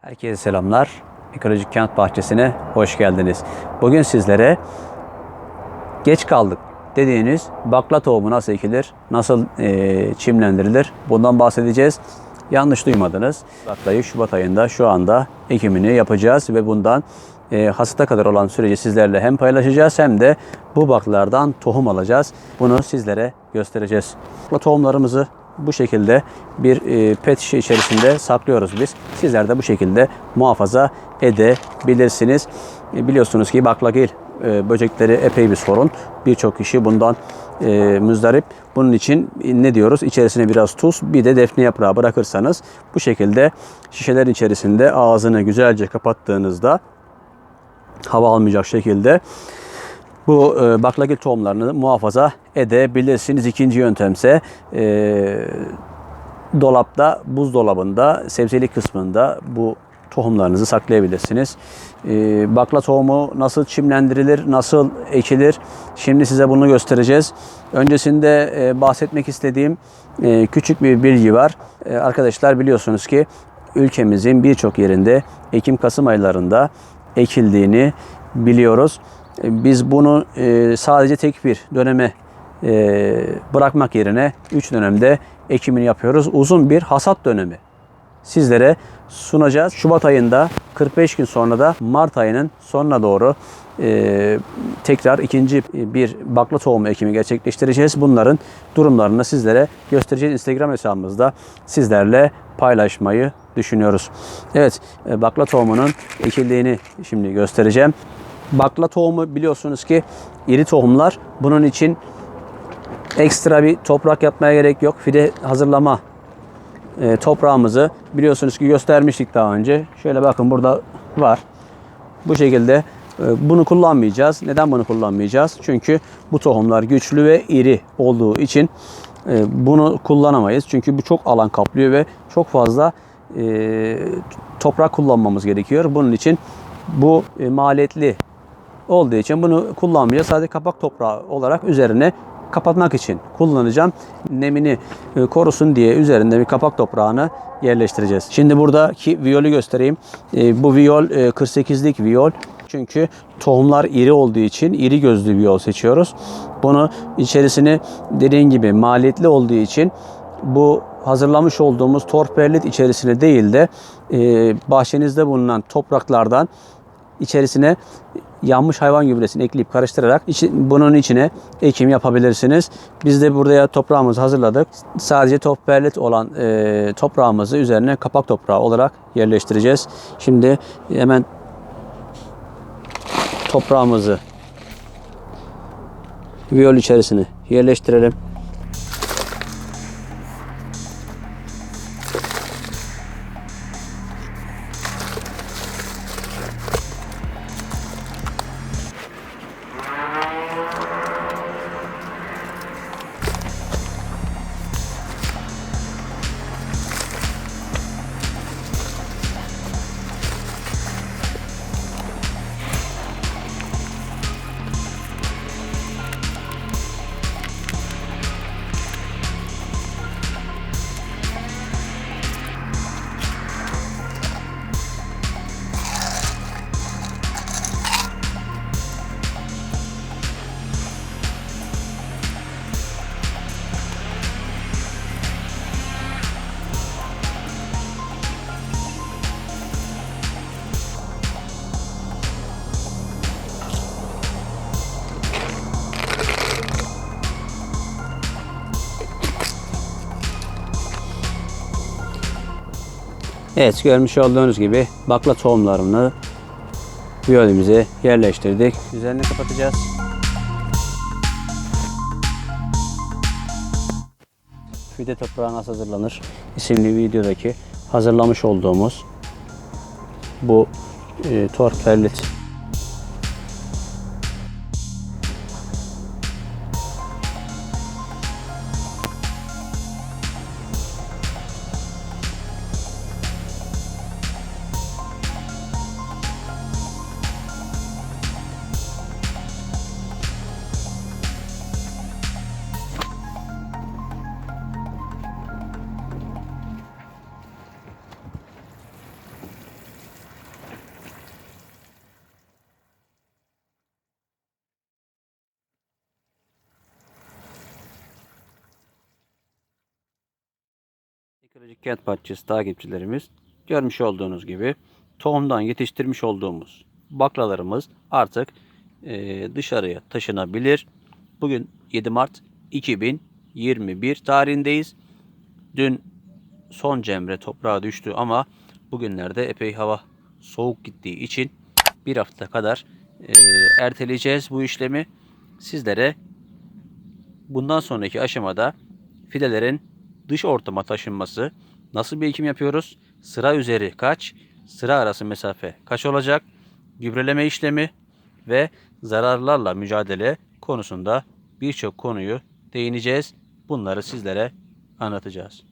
Herkese selamlar. Ekolojik Kent Bahçesi'ne hoş geldiniz. Bugün sizlere geç kaldık dediğiniz bakla tohumu nasıl ekilir, nasıl eee, çimlendirilir bundan bahsedeceğiz. Yanlış duymadınız. Baklayı Şubat ayında şu anda ekimini yapacağız ve bundan eee hasata kadar olan süreci sizlerle hem paylaşacağız hem de bu baklardan tohum alacağız. Bunu sizlere göstereceğiz. Bakla tohumlarımızı bu şekilde bir e, pet şişe içerisinde saklıyoruz biz. Sizler de bu şekilde muhafaza edebilirsiniz. E, biliyorsunuz ki baklagil e, böcekleri epey bir sorun. Birçok kişi bundan e, müzdarip. Bunun için ne diyoruz? İçerisine biraz tuz, bir de defne yaprağı bırakırsanız bu şekilde şişelerin içerisinde ağzını güzelce kapattığınızda hava almayacak şekilde bu e, baklagil tohumlarını muhafaza edebilirsiniz. İkinci yöntemse e, dolapta, buzdolabında, sebzelik kısmında bu tohumlarınızı saklayabilirsiniz. E, bakla tohumu nasıl çimlendirilir, nasıl ekilir? Şimdi size bunu göstereceğiz. Öncesinde e, bahsetmek istediğim e, küçük bir bilgi var. E, arkadaşlar biliyorsunuz ki ülkemizin birçok yerinde Ekim-Kasım aylarında ekildiğini biliyoruz. E, Biz bunu e, sadece tek bir döneme e, bırakmak yerine 3 dönemde ekimini yapıyoruz. Uzun bir hasat dönemi sizlere sunacağız. Şubat ayında 45 gün sonra da Mart ayının sonuna doğru tekrar ikinci bir bakla tohumu ekimi gerçekleştireceğiz. Bunların durumlarını sizlere göstereceğiz. Instagram hesabımızda sizlerle paylaşmayı düşünüyoruz. Evet, bakla tohumunun ekildiğini şimdi göstereceğim. Bakla tohumu biliyorsunuz ki iri tohumlar. Bunun için ekstra bir toprak yapmaya gerek yok. Fide hazırlama e, toprağımızı biliyorsunuz ki göstermiştik daha önce. Şöyle bakın burada var. Bu şekilde e, bunu kullanmayacağız. Neden bunu kullanmayacağız? Çünkü bu tohumlar güçlü ve iri olduğu için e, bunu kullanamayız. Çünkü bu çok alan kaplıyor ve çok fazla e, toprak kullanmamız gerekiyor. Bunun için bu e, maliyetli olduğu için bunu kullanmayacağız. Sadece kapak toprağı olarak üzerine kapatmak için kullanacağım. Nemini e, korusun diye üzerinde bir kapak toprağını yerleştireceğiz. Şimdi buradaki viyolu göstereyim. E, Bu viyol e, 48'lik viyol. Çünkü tohumlar iri olduğu için iri gözlü viyol seçiyoruz. Bunu içerisini dediğin gibi maliyetli olduğu için bu hazırlamış olduğumuz torperlit içerisine değil de e, bahçenizde bulunan topraklardan içerisine yanmış hayvan gübresini ekleyip karıştırarak içi- bunun içine ekim yapabilirsiniz. Biz de buraya toprağımızı hazırladık. Sadece topperlit olan e, toprağımızı üzerine kapak toprağı olarak yerleştireceğiz. Şimdi hemen toprağımızı viyol içerisine yerleştirelim. Evet görmüş olduğunuz gibi bakla tohumlarını viyolimize yerleştirdik. Üzerini kapatacağız. Fide toprağı nasıl hazırlanır isimli videodaki hazırlamış olduğumuz bu e, torperlit Kırıcık Kent Bahçesi takipçilerimiz görmüş olduğunuz gibi tohumdan yetiştirmiş olduğumuz baklalarımız artık e, dışarıya taşınabilir. Bugün 7 Mart 2021 tarihindeyiz. Dün son cemre toprağa düştü ama bugünlerde epey hava soğuk gittiği için bir hafta kadar e, erteleyeceğiz bu işlemi. Sizlere bundan sonraki aşamada fidelerin dış ortama taşınması, nasıl bir ekim yapıyoruz, sıra üzeri kaç, sıra arası mesafe kaç olacak, gübreleme işlemi ve zararlarla mücadele konusunda birçok konuyu değineceğiz. Bunları sizlere anlatacağız.